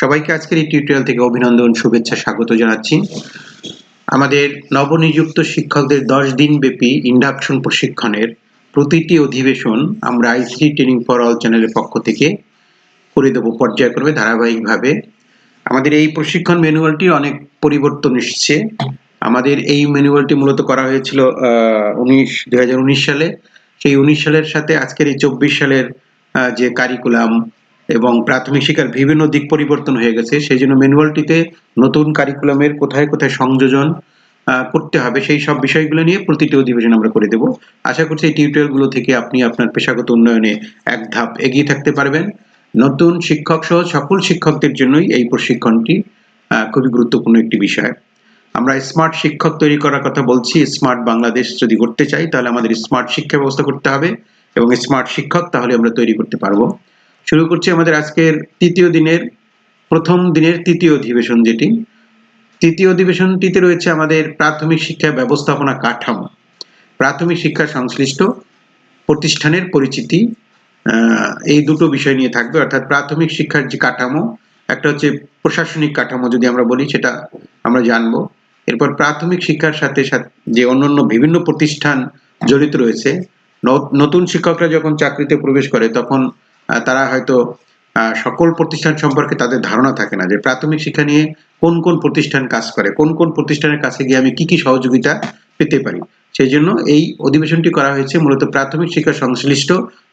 সবাইকে আজকের এই টিউটোরিয়াল থেকে অভিনন্দন, শুভেচ্ছা, স্বাগত জানাচ্ছি। আমাদের নবনিযুক্ত শিক্ষকদের দশ দিন ব্যাপী ইন্ডাকশন প্রশিক্ষণের প্রতিটি অধিবেশন আমরা আইসিটি ট্রেনিং ফর অল চ্যানেলের পক্ষ থেকে করে দেবো পর্যায়ক্রমে, ধারাবাহিকভাবে। আমাদের এই প্রশিক্ষণ ম্যানুয়ালটি অনেক পরিবর্তন এসেছে। আমাদের এই ম্যানুয়ালটি মূলত করা হয়েছিল উনিশ, দুই সালে। সেই উনিশ সালের সাথে আজকের এই চব্বিশ সালের যে কারিকুলাম এবং প্রাথমিক শিক্ষার বিভিন্ন দিক পরিবর্তন হয়ে গেছে। সেই জন্য ম্যানুয়ালটিতে নতুন কারিকুলামের কোথায় কোথায় সংযোজন করতে হবে সেই সব বিষয়গুলো নিয়ে প্রতিটি অধিবেশন আমরা করে দেব। আশা করছি এই টিউটোরিয়ালগুলো থেকে আপনি আপনার পেশাগত উন্নয়নে এক ধাপ এগিয়ে থাকতে পারবেন। নতুন শিক্ষক সহ সকল শিক্ষকদের জন্যই এই প্রশিক্ষণটি খুবই গুরুত্বপূর্ণ একটি বিষয়। আমরা স্মার্ট শিক্ষক তৈরি করার কথা বলছি, স্মার্ট বাংলাদেশ যদি করতে চাই তাহলে আমাদের স্মার্ট শিক্ষা ব্যবস্থা করতে হবে এবং স্মার্ট শিক্ষক তাহলে আমরা তৈরি করতে পারব। শুরু করছি আমাদের আজকের তৃতীয় দিনের, প্রথম দিনের তৃতীয় অধিবেশন যেটি। তৃতীয় অধিবেশনটিতে রয়েছে আমাদের প্রাথমিক শিক্ষা ব্যবস্থাপনা কাঠামো। প্রাথমিক শিক্ষা সংশ্লিষ্ট প্রতিষ্ঠানের পরিচিতি এই দুটো বিষয় নিয়ে থাকবে। অর্থাৎ প্রাথমিক শিক্ষার যে কাঠামো, একটা হচ্ছে প্রশাসনিক কাঠামো যদি আমরা বলি, সেটা আমরা জানব। এরপর প্রাথমিক শিক্ষার সাথে সাথে, যে অন্যান্য বিভিন্ন প্রতিষ্ঠান জড়িত রয়েছে নতুন শিক্ষকরা যখন চাকরিতে প্রবেশ করে, তখন তারা হয়তো সকল প্রতিষ্ঠান সম্পর্কে তাদের ধারণা থাকে না যে প্রাথমিক শিক্ষা নিয়ে কোন কোন প্রতিষ্ঠান কাজ করে, কোন কোন প্রতিষ্ঠানের কাছে গিয়ে আমি কি কি সহযোগিতা পেতে পারি। সেই জন্য এই অধিবেশনটি করা হয়েছে মূলত প্রাথমিক শিক্ষা সংশ্লিষ্ট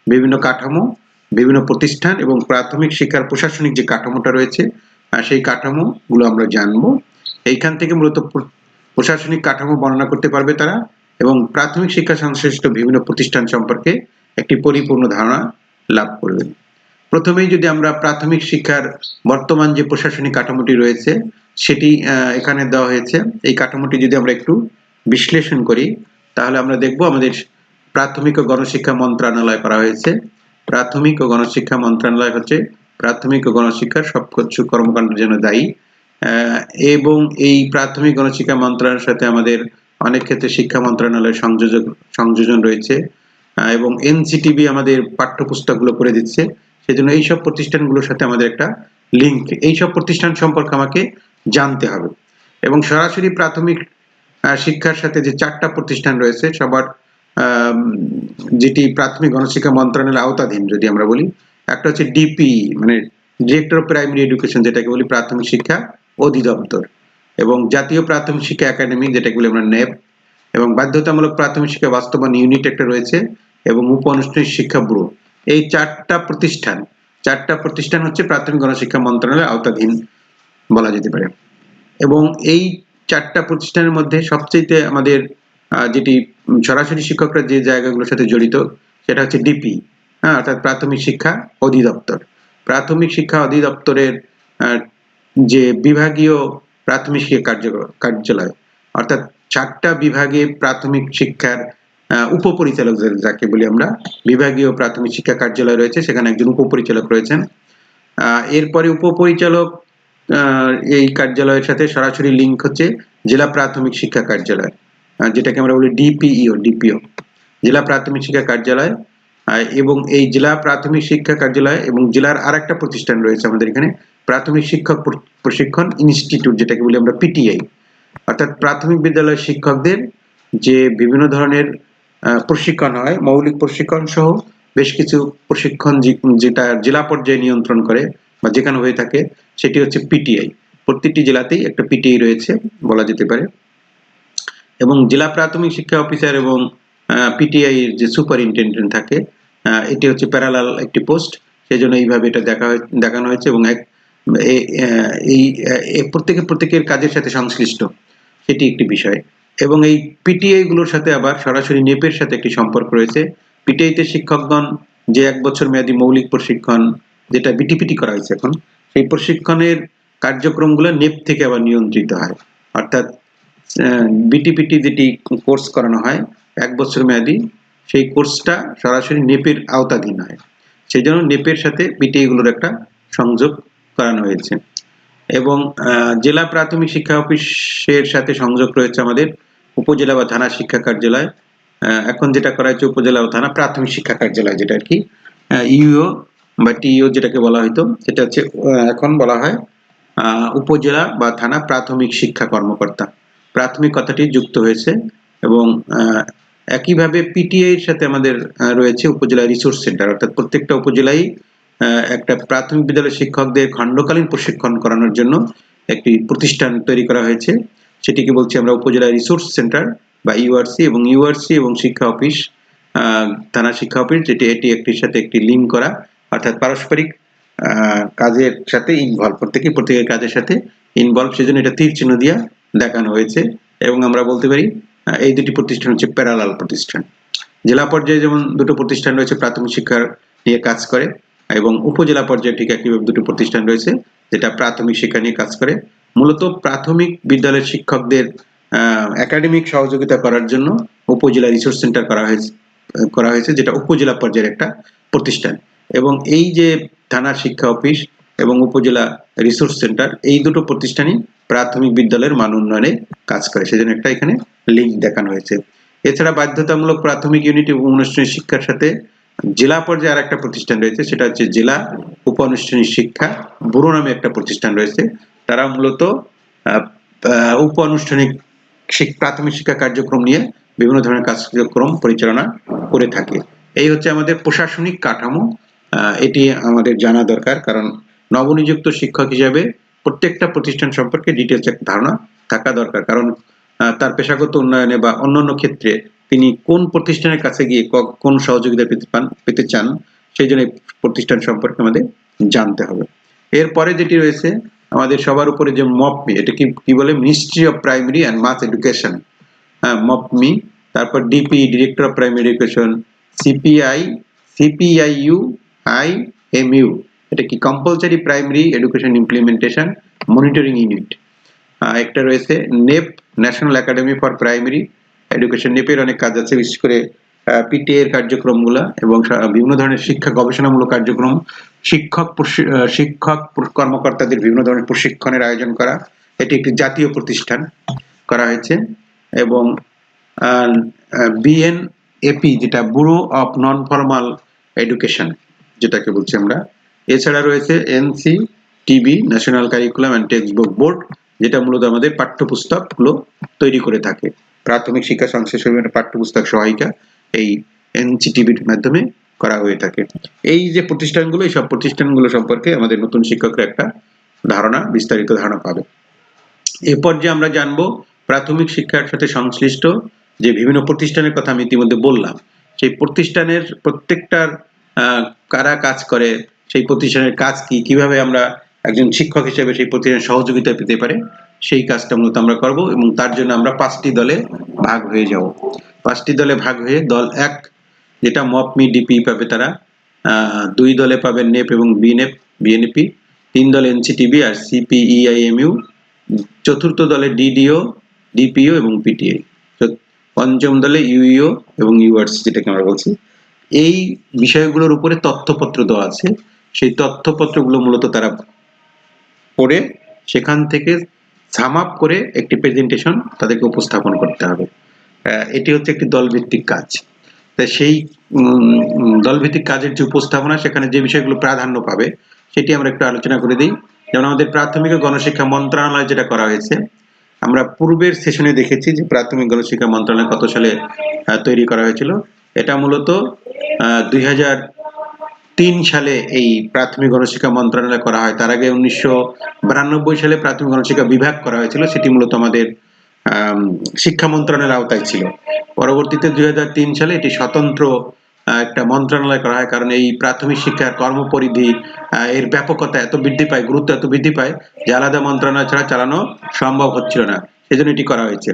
বিভিন্ন কাঠামো, বিভিন্ন প্রতিষ্ঠান এবং প্রাথমিক শিক্ষার প্রশাসনিক যে কাঠামোটা রয়েছে সেই কাঠামোগুলো আমরা জানব। এইখান থেকে মূলত প্রশাসনিক কাঠামো বর্ণনা করতে পারবে তারা এবং প্রাথমিক শিক্ষা সংশ্লিষ্ট বিভিন্ন প্রতিষ্ঠান সম্পর্কে একটি পরিপূর্ণ ধারণা লাভ করবেন প্রথমেই যদি আমরা প্রাথমিক শিক্ষার বর্তমান যে প্রশাসনিক কাঠামোটি রয়েছে, সেটি এখানে দেওয়া হয়েছে। এই কাঠামোটি যদি আমরা একটু বিশ্লেষণ করি, তাহলে আমরা দেখব আমাদের প্রাথমিক ও গণশিক্ষা মন্ত্রণালয় করা হয়েছে। প্রাথমিক ও গণশিক্ষা মন্ত্রণালয় হচ্ছে প্রাথমিক ও গণশিক্ষার সব কিছু কর্মকাণ্ডের জন্য দায়ী এবং এই প্রাথমিক গণশিক্ষা মন্ত্রণালয়ের সাথে আমাদের অনেক ক্ষেত্রে শিক্ষা মন্ত্রণালয়ের সংযোজক, সংযোজন রয়েছে। এবং এনসিটিভি আমাদের পাঠ্যপুস্তকগুলো করে দিচ্ছে। সেজন্য এইসব প্রতিষ্ঠানগুলোর সাথে আমাদের একটা লিঙ্ক এইসব প্রতিষ্ঠান সম্পর্কে আমাকে জানতে হবে। এবং সরাসরি প্রাথমিক শিক্ষার সাথে যে চারটা প্রতিষ্ঠান রয়েছে, সবার যেটি প্রাথমিক গণশিক্ষা মন্ত্রণালয়ের আওতাধীন যদি আমরা বলি, একটা হচ্ছে ডিপি মানে ডিরেক্টর অফ প্রাইমারি এডুকেশন যেটাকে বলি প্রাথমিক শিক্ষা অধিদপ্তর। এবং জাতীয় প্রাথমিক শিক্ষা একাডেমি, যেটাকে বলি আমরা নেপ এবং বাধ্যতামূলক প্রাথমিক শিক্ষা বাস্তবায়ন ইউনিট একটা রয়েছে এবং উপ আনুষ্ঠানিক শিক্ষা ব্যুরো। এই চারটা প্রতিষ্ঠান চারটা প্রতিষ্ঠান হচ্ছে প্রাথমিক গণশিক্ষা মন্ত্রণালয়ের আওতাধীন বলা যেতে পারে। এবং এই চারটা প্রতিষ্ঠানের মধ্যে সবচেয়ে আমাদের যেটি সরাসরি শিক্ষকরা যে জায়গাগুলোর সাথে জড়িত, সেটা হচ্ছে ডিপি হ্যাঁ অর্থাৎ প্রাথমিক শিক্ষা অধিদপ্তর। প্রাথমিক শিক্ষা অধিদপ্তরের যে বিভাগীয় প্রাথমিক শিক্ষা কার্য, কার্যালয়, অর্থাৎ চারটা বিভাগে প্রাথমিক শিক্ষার উপপরিচালক যাকে বলি আমরা, বিভাগীয় প্রাথমিক শিক্ষা কার্যালয় রয়েছে, সেখানে একজন উপপরিচালক রয়েছেন। এরপরে উপপরিচালক এই কার্যালয়ের সাথে সরাসরি লিংক হচ্ছে জেলা প্রাথমিক শিক্ষা কার্যালয় যেটাকে আমরা বলি ডিপিইও ডিপিও জেলা প্রাথমিক শিক্ষা কার্যালয় এবং এই জেলা প্রাথমিক শিক্ষা কার্যালয় এবং জেলার আরেকটা প্রতিষ্ঠান রয়েছে আমাদের এখানে, প্রাথমিক শিক্ষক প্রশিক্ষণ ইনস্টিটিউট, যেটাকে বলি আমরা পিটিআই অর্থাৎ প্রাথমিক বিদ্যালয়ের শিক্ষকদের যে বিভিন্ন ধরনের প্রশিক্ষণ হয়, মৌলিক প্রশিক্ষণ সহ বেশ কিছু প্রশিক্ষণ যেটা জেলা পর্যায়ে নিয়ন্ত্রণ করে বা যেখানে হয়ে থাকে, সেটি হচ্ছে পিটিআই। প্রত্যেকটি জেলাতেই একটা পিটিআই রয়েছে, বলা যেতে পারে। এবং জেলা প্রাথমিক শিক্ষা অফিসার এবং পিটিআই এর যে সুপারিনটেন্ডেন্ট থাকে এটি হচ্ছে প্যারালাল একটি পোস্ট। সেই জন্য এইভাবে এটা দেখা দেখানো হয়েছে এবং এক এই প্রত্যেকে, প্রত্যেকের কাজের সাথে সংশ্লিষ্ট, সেটি একটি বিষয়। এবং এই পিটিআই গুলোর সাথে আবার সরাসরি নেপের সাথে একটি সম্পর্ক রয়েছে। পিটিআই তে শিক্ষকগণ, যে এক বছর মেয়াদী মৌলিক প্রশিক্ষণ, যেটা বিটিপিটি করা হয়েছে এখন, সেই প্রশিক্ষণের কার্যক্রমগুলো নেপ থেকে আবার নিয়ন্ত্রিত হয়। অর্থাৎ বিটিপিটি যেটি কোর্স করানো হয়, এক বছর মেয়াদী, সেই কোর্সটা সরাসরি নেপের আওতাধীন হয়। সেই জন্য নেপের সাথে বিটিআই গুলোর একটা সংযোগ করানো হয়েছে। এবং জেলা প্রাথমিক শিক্ষা অফিসের সাথে সংযোগ রয়েছে আমাদের, উপজেলা বা থানা শিক্ষা কার্যালয়। এখন যেটা করা হয়েছে উপজেলা ও থানা প্রাথমিক শিক্ষা কার্যালয় যেটা আর কি। ইউও বা টিইও যেটাকে বলা হতো সেটা হচ্ছে এখন বলা হয় উপজেলা বা থানা প্রাথমিক শিক্ষা কর্মকর্তা। প্রাথমিক কথাটি যুক্ত হয়েছে এবং একইভাবে পিটিআই এর সাথে আমাদের রয়েছে উপজেলা রিসোর্স সেন্টার। অর্থাৎ প্রত্যেকটা উপজেলায় একটা প্রাথমিক বিদ্যালয়ের শিক্ষকদের খণ্ডকালীন প্রশিক্ষণ করানোর জন্য একটি প্রতিষ্ঠান তৈরি করা হয়েছে। সেটিকে বলছি আমরা উপজেলা রিসোর্স সেন্টার বা ইউআরসি এবং ইউআরসি এবং শিক্ষা অফিস থানা শিক্ষা অফিস, যেটি এটি একটির সাথে একটি লিঙ্ক করা, অর্থাৎ পারস্পরিক কাজের সাথে ইনভলভ প্রত্যেকে প্রত্যেকের কাজের সাথে ইনভলভ সেজন্য এটা তীর চিহ্ন দিয়া দেখানো হয়েছে এবং আমরা বলতে পারি এই দুটি প্রতিষ্ঠান হচ্ছে প্যারালাল প্রতিষ্ঠান। জেলা পর্যায়ে যেমন দুটো প্রতিষ্ঠান রয়েছে, প্রাথমিক শিক্ষার নিয়ে কাজ করে এবং উপজেলা পর্যায়ে ঠিক একইভাবে দুটো প্রতিষ্ঠান রয়েছে, যেটা প্রাথমিক শিক্ষা নিয়ে কাজ করে। মূলত প্রাথমিক বিদ্যালয়ের শিক্ষকদের একাডেমিক সহযোগিতা করার জন্য উপজেলা রিসোর্স সেন্টার করা হয়েছে করা হয়েছে, যেটা উপজেলা পর্যায়ের একটা প্রতিষ্ঠান। এবং এই যে থানা শিক্ষা অফিস এবং উপজেলা রিসোর্স সেন্টার এই দুটো প্রতিষ্ঠানই প্রাথমিক বিদ্যালয়ের মান উন্নয়নে কাজ করে। সেজন্য একটা এখানে লিঙ্ক দেখানো হয়েছে। এছাড়া বাধ্যতামূলক প্রাথমিক ইউনিট এবং অনুষ্ঠানিক শিক্ষার সাথে জেলা পর্যায়ে আর একটা প্রতিষ্ঠান রয়েছে সেটা হচ্ছে জেলা উপআনুষ্ঠানিক শিক্ষা। ব্যুরো নামে একটা প্রতিষ্ঠান রয়েছে। তারা মূলত আহ, আহ, উপ আনুষ্ঠানিক প্রাথমিক শিক্ষা কার্যক্রম নিয়ে বিভিন্ন ধরনের কার্যক্রম পরিচালনা করে থাকে। এই হচ্ছে আমাদের প্রশাসনিক কাঠামো। এটি আমাদের জানা দরকার কারণ নবনিযুক্ত শিক্ষক হিসাবে প্রত্যেকটা প্রতিষ্ঠান সম্পর্কে ডিটেলস একটা ধারণা থাকা দরকার। কারণ তার পেশাগত উন্নয়নে বা অন্যান্য ক্ষেত্রে তিনি কোন প্রতিষ্ঠানের কাছে গিয়ে কোন সহযোগিতা পেতে পান, পেতে চান, সেই জন্য প্রতিষ্ঠান সম্পর্কে আমাদের জানতে হবে। এরপরে যেটি রয়েছে, আমাদের সবার উপরে যে মপমি, এটা কি কি বলে? Ministry of primary and mass education মপমি, তারপর DP director of primary education CPI CPIU I M U এটা কি compulsory primary education implementation monitoring unit একটা রয়েছে NAPE national academy for primary education নেপের অনেক কাজ আছে, বিশেষ করে পিটিএ এর কার্যক্রমগুলো এবং বিভিন্ন ধরনের শিক্ষা গবেষণামূলক কার্যক্রম, শিক্ষক শিক্ষক কর্মকর্তাদের বিভিন্ন ধরনের প্রশিক্ষণের আয়োজন করা, এটি একটি জাতীয় প্রতিষ্ঠান করা হয়েছে এবং বিএনএপি যেটা bureau of non formal education যেটাকে বলছি আমরা। এছাড়া রয়েছে NC TB national curriculum and text book board যেটা মূলত আমাদের পাঠ্যপুস্তকগুলো তৈরি করে থাকে। প্রাথমিক শিক্ষা সংশ্লিষ্ট পাঠ্যপুস্তক সহায়িকা এই এনসিটিভির মাধ্যমে করা হয়ে থাকে। এই যে প্রতিষ্ঠানগুলো, এই সব প্রতিষ্ঠানগুলো সম্পর্কে আমাদের নতুন শিক্ষকরা একটা ধারণা, বিস্তারিত ধারণা পাবে। এরপর যে আমরা জানব, প্রাথমিক শিক্ষার সাথে সংশ্লিষ্ট যে বিভিন্ন প্রতিষ্ঠানের কথা আমি ইতিমধ্যে বললাম, সেই প্রতিষ্ঠানের প্রত্যেকটার কারা কাজ করে, সেই প্রতিষ্ঠানের কাজ কি, কীভাবে আমরা একজন শিক্ষক হিসেবে সেই প্রতিষ্ঠানের সহযোগিতা পেতে পারে সেই কাজটা মূলত আমরা করব এবং তার জন্য আমরা পাঁচটি দলে ভাগ হয়ে যাব। পাঁচটি দলে ভাগ হয়ে দল এক, যেটা মপমি ডিপি পাবে তারা দুই দলে পাবেন নেপ এবং বিএনএফ বিএনপি তিন দল এনসিটিবি আর সিপিইআইএমইউ চতুর্থ দলে ডিডিও ডিপিও এবং পিটিএ পঞ্চম দলে ইউইও এবং ইউআরসি যেটাকে আমরা বলছি। এই বিষয়গুলোর উপরে তথ্যপত্র দেওয়া আছে। সেই তথ্যপত্রগুলো মূলত তারা পড়ে সেখান থেকে সাম আপ করে একটি প্রেজেন্টেশন তাদেরকে উপস্থাপন করতে হবে। এটি হচ্ছে একটি দলভিত্তিক কাজ। তা সেই দলভিত্তিক কাজের যে উপস্থাপনা, সেখানে যে বিষয়গুলো প্রাধান্য পাবে, সেটি আমরা একটু আলোচনা করে দিই। যেমন আমাদের প্রাথমিক ও গণশিক্ষা মন্ত্রণালয় যেটা করা হয়েছে, আমরা পূর্বের সেশনে দেখেছি যে প্রাথমিক গণশিক্ষা মন্ত্রণালয় কত সালে তৈরি করা হয়েছিল। এটা মূলত দুই হাজার তিন সালে এই প্রাথমিক গণশিক্ষা মন্ত্রণালয় করা হয়। তার আগে উনিশশো বিরানব্বই সালে প্রাথমিক গণশিক্ষা বিভাগ করা হয়েছিল, সেটি মূলত আমাদের শিক্ষা মন্ত্রণালয়ের আওতায় ছিল। পরবর্তীতে দু হাজার তিন সালে এটি স্বতন্ত্র একটা মন্ত্রণালয় করা হয়, কারণ এই প্রাথমিক শিক্ষার কর্মপরিধি এর ব্যাপকতা এত বৃদ্ধি পায়, গুরুত্ব এত বৃদ্ধি পায় যে আলাদা মন্ত্রণালয় ছাড়া চালানো সম্ভব হচ্ছিল না। সেজন্য এটি করা হয়েছে।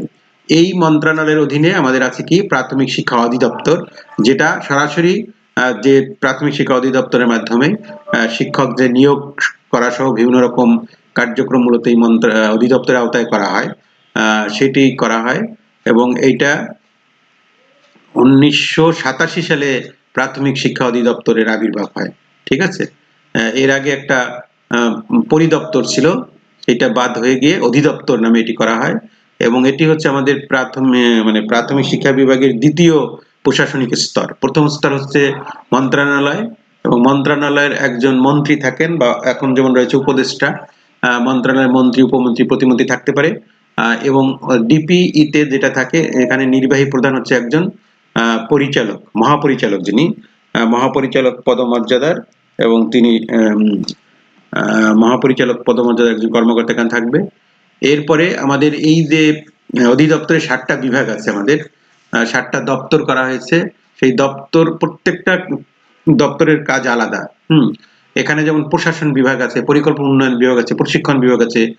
এই মন্ত্রণালয়ের অধীনে আমাদের আছে কি? প্রাথমিক শিক্ষা অধিদপ্তর, যেটা সরাসরি যে প্রাথমিক শিক্ষা অধিদপ্তরের মাধ্যমে আহ, শিক্ষকদের নিয়োগ করা সহ বিভিন্ন রকম কার্যক্রম মূলত এই মন্ত্র অধিদপ্তরের আওতায় করা হয়। সেটি করা হয় এবং এইটা উনিশশো সাতাশি সালে প্রাথমিক শিক্ষা অধিদপ্তরের আবির্ভাব হয়। ঠিক আছে? এর আগে একটা পরিদপ্তর ছিল। সেটা বাদ হয়ে গিয়ে অধিদপ্তর নামে এটি করা হয় এবং এটি হচ্ছে আমাদের প্রাথমিক মানে প্রাথমিক শিক্ষা বিভাগের দ্বিতীয় প্রশাসনিক স্তর। প্রথম স্তর হচ্ছে মন্ত্রণালয় এবং মন্ত্রণালয়ের একজন মন্ত্রী থাকেন বা এখন যেমন রয়েছে উপদেষ্টা মন্ত্রণালয়ের মন্ত্রী, উপমন্ত্রী, প্রতিমন্ত্রী থাকতে পারে। এবং ডিপিইতে যেটা থাকে, এখানে নির্বাহী প্রধান হচ্ছে একজন পরিচালক, মহাপরিচালক যিনি। মহাপরিচালক পদমর্যাদার এবং তিনি মহাপরিচালক পদমর্যাদার একজন কর্মকর্তা এখানে থাকবে। এরপরে আমাদের এই যে অধিদপ্তরের ষাটটা বিভাগ আছে আমাদের। ষাটটা দপ্তর করা হয়েছে। সেই দপ্তর, প্রত্যেকটা দপ্তরের কাজ আলাদা। হুম? এখানে যেমন প্রশাসন বিভাগ আছে, পরিকল্পনা উন্নয়ন বিভাগ আছে, প্রশিক্ষণ বিভাগ আছে,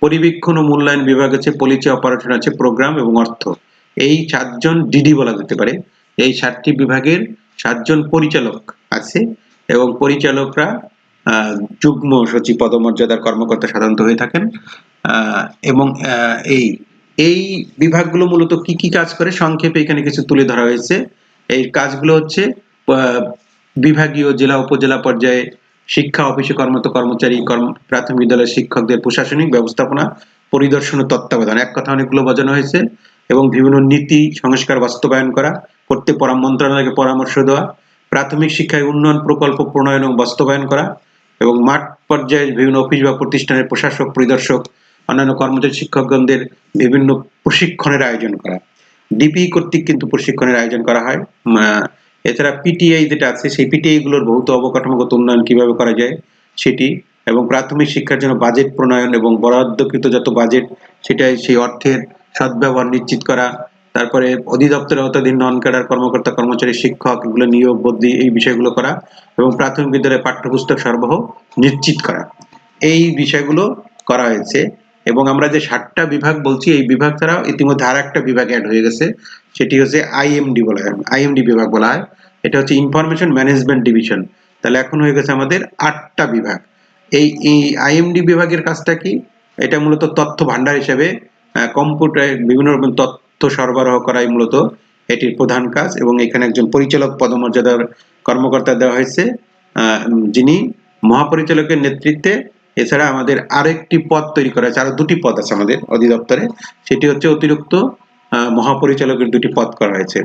পরিবীক্ষণ ও মূল্যায়ন বিভাগ আছে পলিসি অপারেশন আছে প্রোগ্রাম এবং অর্থ। এই চারজন ডিডি বলা যেতে পারে। এই সাতটি বিভাগের সাতজন পরিচালক আছে এবং পরিচালকরা যুগ্ম সচিব, পদমর্যাদার কর্মকর্তা সাধারণত হয়ে থাকেন। এবং এই এই বিভাগগুলো মূলত কি কি কাজ করে? সংক্ষেপে এখানে কিছু তুলে ধরা হয়েছে। এই কাজগুলো হচ্ছে বিভাগীয় জেলা, উপজেলা পর্যায়ে শিক্ষা অফিসে কর্মরত কর্মচারী, কর্ম, প্রাথমিক বিদ্যালয়ের শিক্ষকদের প্রশাসনিক ব্যবস্থাপনা, পরিদর্শন ও তত্ত্বাবধান। এক কথা অনেকগুলো বোঝানো হয়েছে এবং বিভিন্ন নীতি, সংস্কার, বাস্তবায়ন করা, করতে পরা, মন্ত্রণালয়কে পরামর্শ দেওয়া, প্রাথমিক শিক্ষায় উন্নয়ন প্রকল্প প্রণয়ন এবং বাস্তবায়ন করা এবং মাঠ পর্যায়ে বিভিন্ন অফিস বা প্রতিষ্ঠানের প্রশাসক, পরিদর্শক অন্যান্য কর্মচারী শিক্ষকগণদের বিভিন্ন প্রশিক্ষণের আয়োজন করা। ডিপি কর্তৃক কিন্তু প্রশিক্ষণের আয়োজন করা হয়। এছাড়া পিটিআই যেটা আছে, সেই পিটিআই গুলোর ভৌত অবকাঠামোগত উন্নয়ন কীভাবে করা যায় সেটি এবং প্রাথমিক শিক্ষার জন্য বাজেট প্রণয়ন এবং বরাদ্দকৃত যত বাজেট, সেটাই সেই অর্থের সদ্ব্যবহার নিশ্চিত করা। তারপরে অধিদপ্তরের আওতাধীন নন ক্যাডার কর্মকর্তা, কর্মচারী, শিক্ষক এগুলো নিয়োগ, বদলি এই বিষয়গুলো করা এবং প্রাথমিক বিদ্যালয়ে পাঠ্যপুস্তক সরবরাহ নিশ্চিত করা। এই বিষয়গুলো করা হয়েছে। এবং আমরা যে ষাটটা বিভাগ বলছি, এই বিভাগ ছাড়াও ইতিমধ্যে আর একটা বিভাগ অ্যাড হয়ে গেছে, সেটি হচ্ছে আইএমডি বলা হয়। আইএমডি বিভাগ বলা হয়। এটা হচ্ছে ইনফরমেশন ম্যানেজমেন্ট ডিভিশন তাহলে এখন হয়ে গেছে আমাদের আটটা বিভাগ। এই আইএমডি বিভাগের কাজটা কি? এটা মূলত তথ্য ভান্ডার হিসেবে কম্পিউটার বিভিন্ন রকম তথ্য সরবরাহ করাই মূলত এটির প্রধান কাজ এবং এখানে একজন পরিচালক পদমর্যাদার কর্মকর্তা দেওয়া হয়েছে যিনি মহাপরিচালকের নেতৃত্বে এছাড়া আমাদের আরেকটি পদ তৈরি করা হয়েছে, আরও দুটি পদ আছে আমাদের অধিদপ্তরে। সেটি হচ্ছে অতিরিক্ত মহাপরিচালকের দুটি পদ করা হয়েছে।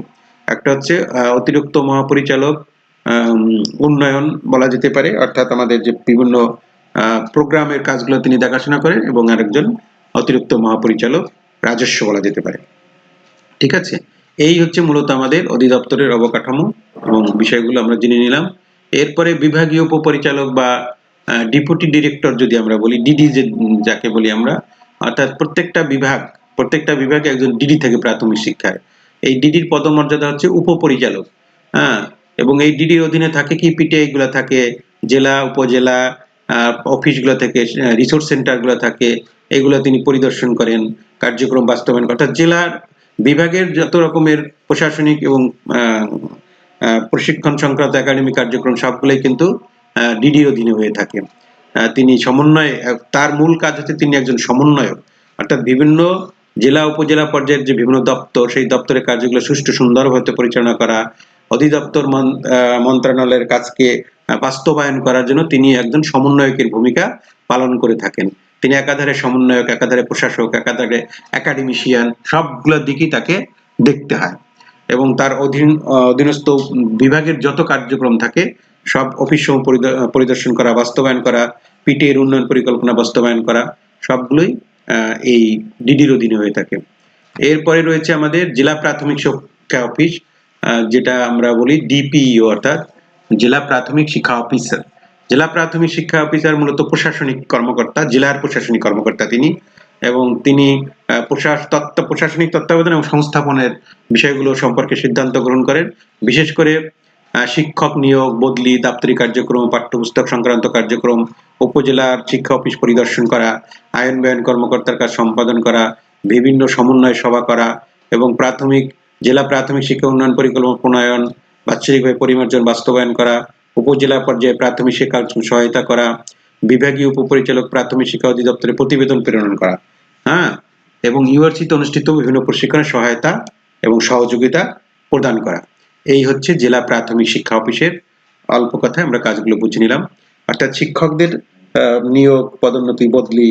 একটা হচ্ছে অতিরিক্ত মহাপরিচালক উন্নয়ন বলা যেতে পারে, অর্থাৎ আমাদের যে বিভিন্ন প্রোগ্রামের কাজগুলো তিনি দেখাশোনা করেন এবং আরেকজন অতিরিক্ত মহাপরিচালক, রাজস্ব বলা যেতে পারে। ঠিক আছে? এই হচ্ছে মূলত আমাদের অধিদপ্তরের অবকাঠামো এবং বিষয়গুলো আমরা জেনে নিলাম। এরপরে বিভাগীয় উপপরিচালক বা ডিপুটি ডিরেক্টর যদি আমরা বলি ডিডি যে, যাকে বলি আমরা, অর্থাৎ প্রত্যেকটা বিভাগ, প্রত্যেকটা বিভাগে একজন ডিডি থাকে প্রাথমিক শিক্ষায়। এই ডিডির পদমর্যাদা হচ্ছে উপপরিচালক। হ্যাঁ এবং এই ডিডির অধীনে থাকে কি? পিটিআই গুলা থাকে, জেলা, উপজেলা অফিসগুলো থেকে রিসোর্স সেন্টারগুলো থাকে, এগুলো তিনি পরিদর্শন করেন, কার্যক্রম বাস্তবায়ন। অর্থাৎ জেলার বিভাগের যত রকমের প্রশাসনিক এবং প্রশিক্ষণ সংক্রান্ত একাডেমি কার্যক্রম, সবগুলোই কিন্তু ডিডির অধীনে হয়ে থাকে তিনি সমন্বয় তার মূল কাজ হচ্ছে তিনি একজন সমন্বয়ক। অর্থাৎ বিভিন্ন জেলা উপজেলা পর্যায়ের যে বিভিন্ন দপ্তর, সেই দপ্তরের কার্যগুলো সুষ্ঠু সুন্দরভাবে পরিচালনা করা, অধিদপ্তর মন্ত্রণালয়ের কাজকে বাস্তবায়ন করার জন্য তিনি একজন সমন্বয়কের ভূমিকা পালন করে থাকেন। তিনি একাধারে সমন্বয়ক, একাধারে প্রশাসক, একাধারে একাডেমিশিয়ান সবগুলোর দিকেই তাকে দেখতে হয়। এবং তার অধীন অধীনস্থ বিভাগের যত কার্যক্রম থাকে সব অফিস সমূহ পরিদ- পরিদর্শন করা, বাস্তবায়ন করা পিটি এর উন্নয়ন পরিকল্পনা বাস্তবায়ন করা, সবগুলোই এই ডিডির অধীনে হয়ে থাকে। এরপরে রয়েছে আমাদের জেলা প্রাথমিক শিক্ষা অফিস যেটা আমরা বলি ডিপিইও অর্থাৎ জেলা প্রাথমিক শিক্ষা অফিসার জেলা প্রাথমিক শিক্ষা অফিসার মূলত প্রশাসনিক কর্মকর্তা, জেলার প্রশাসনিক কর্মকর্তা তিনি এবং তিনি তত্ত্ব, প্রশাসনিক তত্ত্বাবধান এবং সংস্থাপনের বিষয়গুলো সম্পর্কে সিদ্ধান্ত গ্রহণ করেন। বিশেষ করে শিক্ষক নিয়োগ, বদলি, দাপ্তরিক কার্যক্রম, পাঠ্যপুস্তক সংক্রান্ত কার্যক্রম, উপজেলার শিক্ষা অফিস পরিদর্শন করা আইন ব্যয়ন কর্মকর্তার কাজ সম্পাদন করা, বিভিন্ন সমন্বয় সভা করা এবং প্রাথমিক, জেলা প্রাথমিক শিক্ষা উন্নয়ন পরিকল্পনা প্রণয়ন, বাৎসরিকভাবে পরিমার্জন বাস্তবায়ন করা, উপজেলা পর্যায়ে প্রাথমিক শিক্ষা সহায়তা করা, বিভাগীয় উপপরিচালক প্রাথমিক শিক্ষা অধিদপ্তরে প্রতিবেদন প্রেরণ করা হ্যাঁ? এবং ইউআরসিতে অনুষ্ঠিত বিভিন্ন প্রশিক্ষণের সহায়তা এবং সহযোগিতা প্রদান করা। এই হচ্ছে জেলা প্রাথমিক শিক্ষা অফিসের অল্প কথায় আমরা কাজগুলো বুঝে নিলাম। অর্থাৎ শিক্ষকদের নিয়োগ, পদোন্নতি, বদলি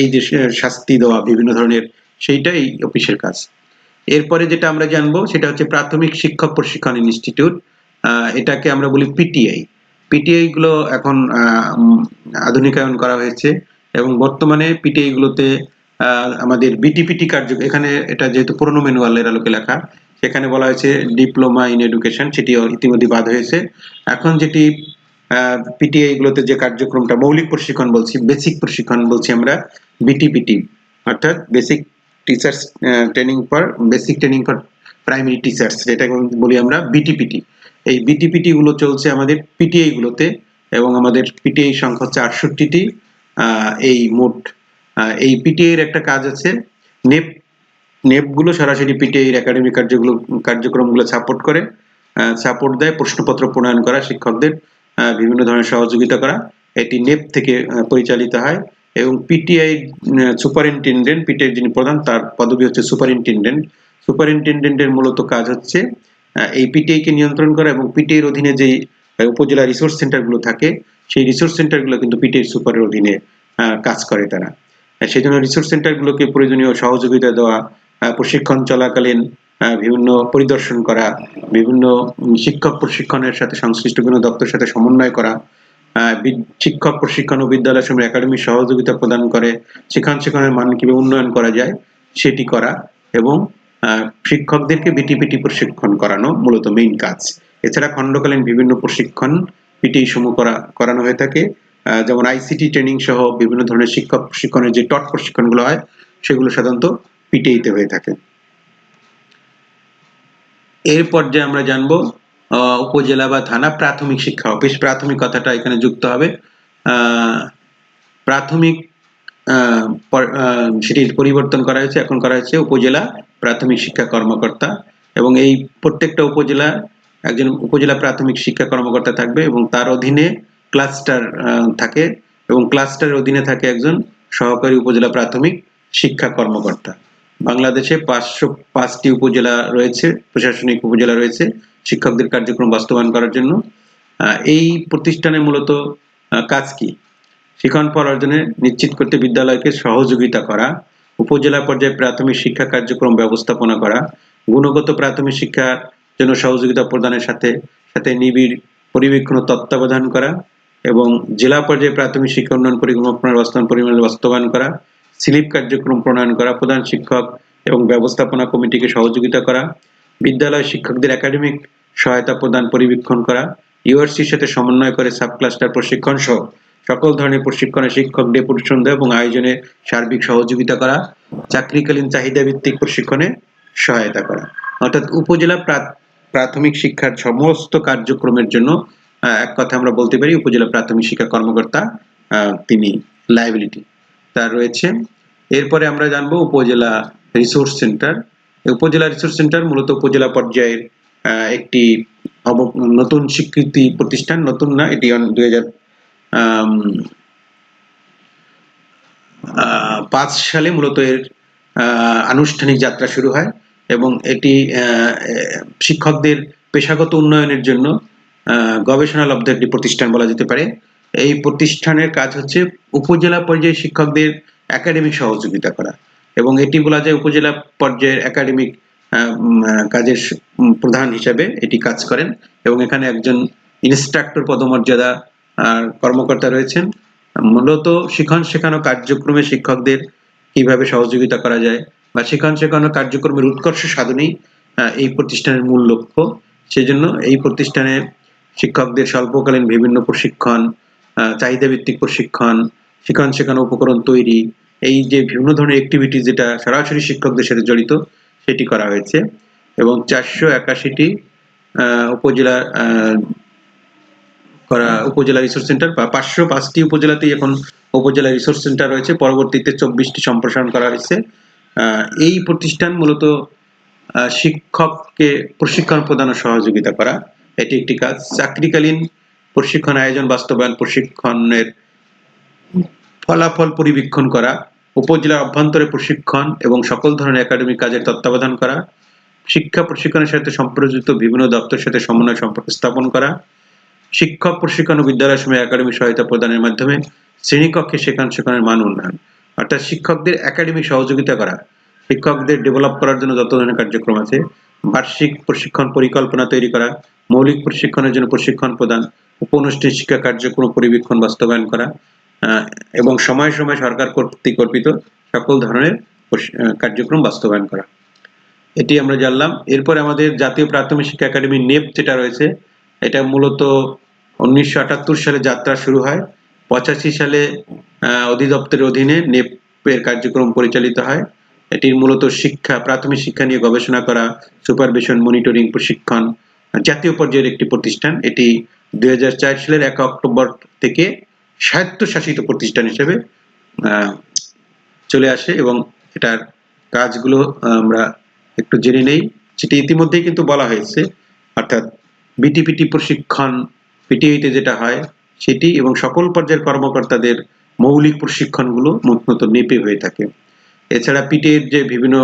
এই যে শাস্তি দেওয়া, বিভিন্ন ধরনের, সেইটাই অফিসের কাজ। এরপরে যেটা আমরা জানব, সেটা হচ্ছে প্রাথমিক শিক্ষক প্রশিক্ষণ ইনস্টিটিউট। এটাকে আমরা বলি পিটিআই। পিটিআই গুলো এখন আধুনিকায়ন করা হয়েছে এবং বর্তমানে পিটিআই গুলোতে আমাদের বিটিপিটি কার্য এখানে এটা যেহেতু পুরনো ম্যানুয়ালের আলোকে লেখা, সেখানে বলা হয়েছে ডিপ্লোমা ইন এডুকেশন সেটি ইতিমধ্যে বাদ হয়েছে। এখন যেটি পিটিআই গুলোতে যে কার্যক্রমটা, মৌলিক প্রশিক্ষণ বলছি বেসিক প্রশিক্ষণ বলছি আমরা বিটিপিটি অর্থাৎ basic teachers training for basic training for primary teachers যেটা বলি আমরা বিটিপিটি এই বিটিপিটি গুলো চলছে আমাদের পিটিআই গুলোতে, এবং আমাদের পিটিআই সংখ্যা হচ্ছে আটষট্টিটি এই মোট এই পিটিআই এর একটা কাজ আছে। নেপ নেপগুলো সরাসরি পিটিআই এর একাডেমিক কার্যগুলো কার্যক্রমগুলো সাপোর্ট করে। সাপোর্ট দেয় প্রশ্নপত্র প্রণয়ন করা শিক্ষকদের বিভিন্ন ধরনের সহযোগিতা করা। এটি নেপ থেকে পরিচালিত হয় এবং পিটিআই সুপারিনটেন্ডেন্ট পিটিআই যিনি প্রধান তার পদবি হচ্ছে সুপারিনটেন্ডেন্ট সুপারিনটেন্ডেন্টের মূলত কাজ হচ্ছে এই পিটিআই কে নিয়ন্ত্রণ করা এবং পিটিআই এর অধীনে যে আহ, উপজেলা রিসোর্স সেন্টারগুলো থাকে সেই রিসোর্স সেন্টারগুলো কিন্তু পিটিআই সুপারের অধীনে কাজ করে তারা। সেই জন্য রিসোর্স সেন্টারগুলোকে প্রয়োজনীয় সহযোগিতা দেওয়া প্রশিক্ষণ চলাকালীন বিভিন্ন পরিদর্শন করা, বিভিন্ন শিক্ষক প্রশিক্ষণের সাথে সংশ্লিষ্ট বিভিন্ন দপ্তরের সাথে সমন্বয় করা শিক্ষক প্রশিক্ষণ ও বিদ্যালয় সমূহ একাডেমিক সহযোগিতা প্রদান করে শিক্ষণ শিক্ষণের মান কীভাবে উন্নয়ন করা যায় সেটি করা এবং শিক্ষকদেরকে বিটিপিটি প্রশিক্ষণ করানো মূলত মেইন কাজ। এছাড়া খণ্ডকালীন বিভিন্ন প্রশিক্ষণ পিটি সমূহ করা, করানো হয়ে থাকে। যেমন আইসিটি ট্রেনিং সহ বিভিন্ন ধরনের শিক্ষক প্রশিক্ষণের যে টট প্রশিক্ষণগুলো হয়, সেগুলো সাধারণত পিটিইতে হয়ে থাকে। এর পর্যায়ে আমরা জানব উপজেলা বা থানা প্রাথমিক শিক্ষা অফিস। প্রাথমিক কথাটা এখানে যুক্ত হবে। প্রাথমিক সেটির পরিবর্তন করা হয়েছে, এখন করা হয়েছে উপজেলা প্রাথমিক শিক্ষা কর্মকর্তা এবং এই প্রত্যেকটা উপজেলা একজন উপজেলা প্রাথমিক শিক্ষা কর্মকর্তা থাকবে এবং তার অধীনে ক্লাস্টার থাকে এবং ক্লাস্টারের অধীনে থাকে একজন সহকারী উপজেলা প্রাথমিক শিক্ষা কর্মকর্তা। বাংলাদেশে পাঁচশো পাঁচটি উপজেলা রয়েছে, প্রশাসনিক উপজেলা রয়েছে, শিক্ষকদের কার্যক্রম বাস্তবায়ন করার জন্য। এই প্রতিষ্ঠানে মূলত কাজ কি? শিক্ষণ ফল অর্জনে নিশ্চিত করতে বিদ্যালয়কে সহযোগিতা করা, উপজেলা পর্যায়ে প্রাথমিক শিক্ষা কার্যক্রম ব্যবস্থাপনা করা, গুণগত প্রাথমিক শিক্ষার জন্য সহযোগিতা প্রদানের সাথে সাথে নিবিড় পরিবেক্ষণ তত্ত্বাবধান করা এবং জেলা পর্যায়ে প্রাথমিক শিক্ষা উন্নয়ন পরিকল্পনা বাস্তবায়ন পরিমাণে বাস্তবায়ন করা, স্লিপ কার্যক্রম প্রণয়ন করা, প্রধান শিক্ষক এবং ব্যবস্থাপনা কমিটিকে সহযোগিতা করা বিদ্যালয় শিক্ষকদের একাডেমিক সহায়তা প্রদান পরিবীক্ষণ করা, ইউআরসির সাথে সমন্বয় করে সাব ক্লাস্টার প্রশিক্ষণ সহ সকল ধরনের প্রশিক্ষণে শিক্ষক ডেপুটেশন দেওয়া এবং আয়োজনে সার্বিক সহযোগিতা করা, চাকরিকালীন চাহিদা ভিত্তিক প্রশিক্ষণে সহায়তা করা। অর্থাৎ উপজেলা প্রা- প্রাথমিক শিক্ষার সমস্ত কার্যক্রমের জন্য এক কথা আমরা বলতে পারি, উপজেলা প্রাথমিক শিক্ষা কর্মকর্তা তিনি লাইবিলিটি তার রয়েছে। এরপরে আমরা জানব উপজেলা রিসোর্স সেন্টার উপজেলা রিসোর্স সেন্টার মূলত উপজেলা পর্যায়ের একটি নতুন স্বীকৃতি প্রতিষ্ঠান, নতুন না, এটি দুই হাজার পাঁচ সালে মূলত এর আনুষ্ঠানিক যাত্রা শুরু হয় এবং এটি শিক্ষকদের পেশাগত উন্নয়নের জন্য গবেষণা লব্ধ একটি প্রতিষ্ঠান বলা যেতে পারে। এই প্রতিষ্ঠানের কাজ হচ্ছে উপজেলা পর্যায়ে শিক্ষকদের একাডেমিক সহযোগিতা করা এবং এটি বলা যায় উপজেলা পর্যায়ের একাডেমিক কাজের প্রধান হিসাবে এটি কাজ করেন এবং এখানে একজন ইনস্ট্রাক্টর পদমর্যাদা কর্মকর্তা রয়েছেন। মূলত শিখন শেখানো কার্যক্রমে শিক্ষকদের কীভাবে সহযোগিতা করা যায় বা শিখন শেখানো কার্যক্রমের উৎকর্ষ সাধনেই এই প্রতিষ্ঠানের মূল লক্ষ্য। সেজন্য এই প্রতিষ্ঠানে শিক্ষকদের স্বল্পকালীন বিভিন্ন প্রশিক্ষণ আহ, চাহিদা ভিত্তিক প্রশিক্ষণ শিখন শেখানো উপকরণ তৈরি এই যে বিভিন্ন ধরনের অ্যাক্টিভিটি যেটা সরাসরি শিক্ষকদের সাথে জড়িত সেটি করা হয়েছে এবং চারশো একাশিটি উপজেলা করা উপজেলা রিসোর্স সেন্টার বা পাঁচশো পাঁচটি উপজেলাতেই এখন উপজেলা রিসোর্স সেন্টার রয়েছে। পরবর্তীতে চব্বিশটি সম্প্রসারণ করা হয়েছে। এই প্রতিষ্ঠান মূলত শিক্ষককে প্রশিক্ষণ প্রদান ও সহযোগিতা করা। এটি একটি কাজ। চাকরিকালীন প্রশিক্ষণ আয়োজন, বাস্তবায়ন প্রশিক্ষণের ফলাফল পরিবীক্ষণ করা, উপজেলার অভ্যন্তরে প্রশিক্ষণ এবং সকল ধরনের একাডেমিক কাজের তত্ত্বাবধান করা, শিক্ষা প্রশিক্ষণের সাথে সম্প্রযুক্ত বিভিন্ন দপ্তরের সাথে সমন্বয় সম্পর্ক স্থাপন করা, শিক্ষক প্রশিক্ষণ ও বিদ্যালয় সময় একাডেমিক সহায়তা প্রদানের মাধ্যমে শ্রেণীকক্ষে শেখান শেখানোর মান উন্নয়ন, অর্থাৎ শিক্ষকদের একাডেমিক সহযোগিতা করা, শিক্ষকদের ডেভেলপ করার জন্য যত ধরনের কার্যক্রম আছে বার্ষিক প্রশিক্ষণ পরিকল্পনা তৈরি করা, মৌলিক প্রশিক্ষণের জন্য প্রশিক্ষণ প্রদান উপনুষ্ঠানিক শিক্ষা কার্যক্রম পরিবীক্ষণ বাস্তবায়ন করা এবং সময় সময় সরকার কর্তৃক অর্পিত সকল ধরনের কার্যক্রম বাস্তবায়ন করা। এটি আমরা জানলাম। এরপরে আমাদের জাতীয় প্রাথমিক শিক্ষা একাডেমি নেপ যেটা রয়েছে, এটা মূলত উনিশশো আটাত্তর সালে যাত্রা শুরু হয়। পঁচাশি সালে অধিদপ্তরের অধীনে নেপের কার্যক্রম পরিচালিত হয়। এটির মূলত শিক্ষা, প্রাথমিক শিক্ষা নিয়ে গবেষণা করা সুপারভিশন মনিটরিং প্রশিক্ষণ, জাতীয় পর্যায়ের একটি প্রতিষ্ঠান। এটি দুই হাজার চার সালের এক অক্টোবর থেকে স্বায়ত্তশাসিত প্রতিষ্ঠান হিসেবে চলে আসে এবং এটার কাজগুলো আমরা একটু জেনে নেই। সেটি ইতিমধ্যেই কিন্তু বলা হয়েছে, অর্থাৎ বিটিপিটি প্রশিক্ষণ পিটিআইতে যেটা হয় সেটি এবং সকল পর্যায়ের কর্মকর্তাদের মৌলিক প্রশিক্ষণগুলো মূলত নেপে হয়ে থাকে। এছাড়া পিটিএর যে বিভিন্ন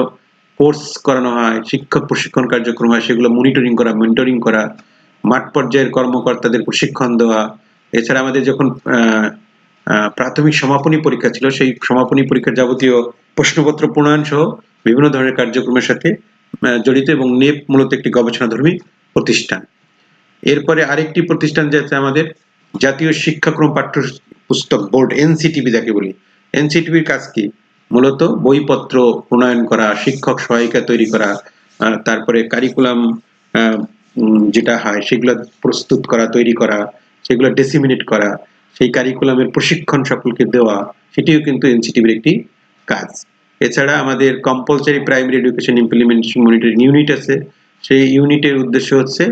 কোর্স করানো হয়, শিক্ষক প্রশিক্ষণ কার্যক্রম হয়, সেগুলো মনিটরিং করা মেন্টরিং করা, মাঠ পর্যায়ের কর্মকর্তাদের প্রশিক্ষণ দেওয়া, এছাড়া আমাদের যখন প্রাথমিক সমাপনী পরীক্ষা ছিল, সেই সমাপনী পরীক্ষার যাবতীয় প্রশ্নপত্র প্রণয়ন সহ বিভিন্ন ধরনের কার্যক্রমের সাথে জড়িত এবং নেপ মূলত একটি গবেষণাধর্মী প্রতিষ্ঠান। এরপরে আরেকটি প্রতিষ্ঠান যাচ্ছে আমাদের, জাতীয় শিক্ষাক্রম পাঠ্য পুস্তক বোর্ড, এনসিটিভি যাকে বলি। এনসিটিভির কাজ কি? মূলত বইপত্র প্রণয়ন করা, শিক্ষক সহায়িকা তৈরি করা তারপরে কারিকুলাম যেটা হয়, সেগুলো প্রস্তুত করা, তৈরি করা, সেগুলো ডেসিমিনেট করা, সেই কারিকুলামের প্রশিক্ষণ সকলকে দেওয়া, সেটিও কিন্তু এনসিটিভির একটি কাজ। এছাড়া আমাদের compulsory primary education implementation monitoring unit আছে। সেই ইউনিটের উদ্দেশ্য হচ্ছে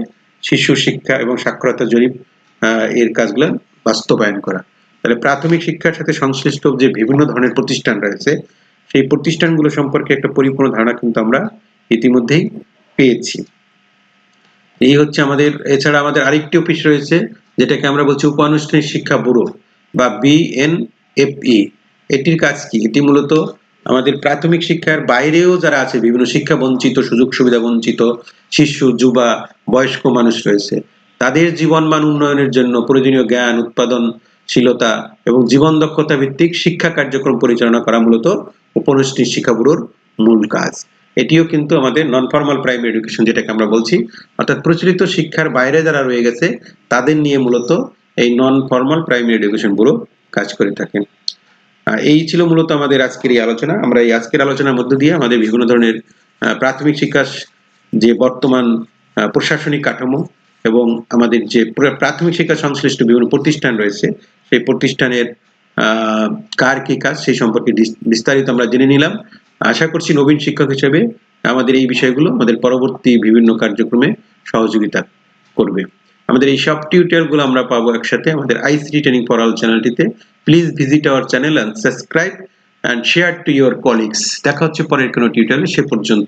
শিশু শিক্ষা এবং সাক্ষরতা জরিপ এর কাজগুলো বাস্তবায়ন করা। তাহলে প্রাথমিক শিক্ষার সাথে সংশ্লিষ্ট যে বিভিন্ন ধরনের প্রতিষ্ঠান রয়েছে, সেই প্রতিষ্ঠানগুলো সম্পর্কে একটা পরিপূর্ণ ধারণা কিন্তু আমরা ইতিমধ্যেই পেয়েছি। এই হচ্ছে আমাদের, এছাড়া আমাদের আরেকটি অফিস রয়েছে, যেটাকে আমরা বলছি উপানুষ্ঠানিক শিক্ষা ব্যুরো বা বিএনএফই এটির কাজ কি? এটি মূলত আমাদের প্রাথমিক শিক্ষার বাইরেও যারা আছে, বিভিন্ন শিক্ষা বঞ্চিত, সুযোগ সুবিধা বঞ্চিত, শিশু, যুবা, বয়স্ক মানুষ রয়েছে, তাদের জীবনমান উন্নয়নের জন্য প্রয়োজনীয় জ্ঞান উৎপাদনশীলতা এবং জীবন দক্ষতা ভিত্তিক শিক্ষা কার্যক্রম পরিচালনা করা মূলত উপনুষ্ঠানিক শিক্ষা ব্যুরোর মূল কাজ। এটিও কিন্তু আমাদের নন ফর্মাল প্রাইমারি এডুকেশন যেটাকে আমরা বলছি অর্থাৎ প্রচলিত শিক্ষার বাইরে যারা রয়ে গেছে তাদের নিয়ে মূলত এই non formal primary education bureau কাজ করে থাকেন। আহ, এই ছিল মূলত আমাদের আজকের এই আলোচনা। আমরা এই আজকের আলোচনার মধ্য দিয়ে আমাদের বিভিন্ন ধরনের প্রাথমিক শিক্ষার যে বর্তমান প্রশাসনিক কাঠামো এবং আমাদের যে প্রাথমিক শিক্ষা সংশ্লিষ্ট বিভিন্ন প্রতিষ্ঠান রয়েছে সেই প্রতিষ্ঠানের কার কি কাজ সেই সম্পর্কে বিস্তারিত আমরা জেনে নিলাম। আশা করছি নবীন শিক্ষক হিসেবে আমাদের এই বিষয়গুলো আমাদের পরবর্তী বিভিন্ন কার্যক্রমে সহযোগিতা করবে। আমাদের এই সব টিউটোরিয়ালগুলো আমরা পাবো একসাথে আমাদের আইসিটি ট্রেনিং অল চ্যানেলটিতে। Please visit our channel and subscribe and share to your colleagues দেখা হচ্ছে পরের কোনো টিউটোরিয়ালে সে পর্যন্ত।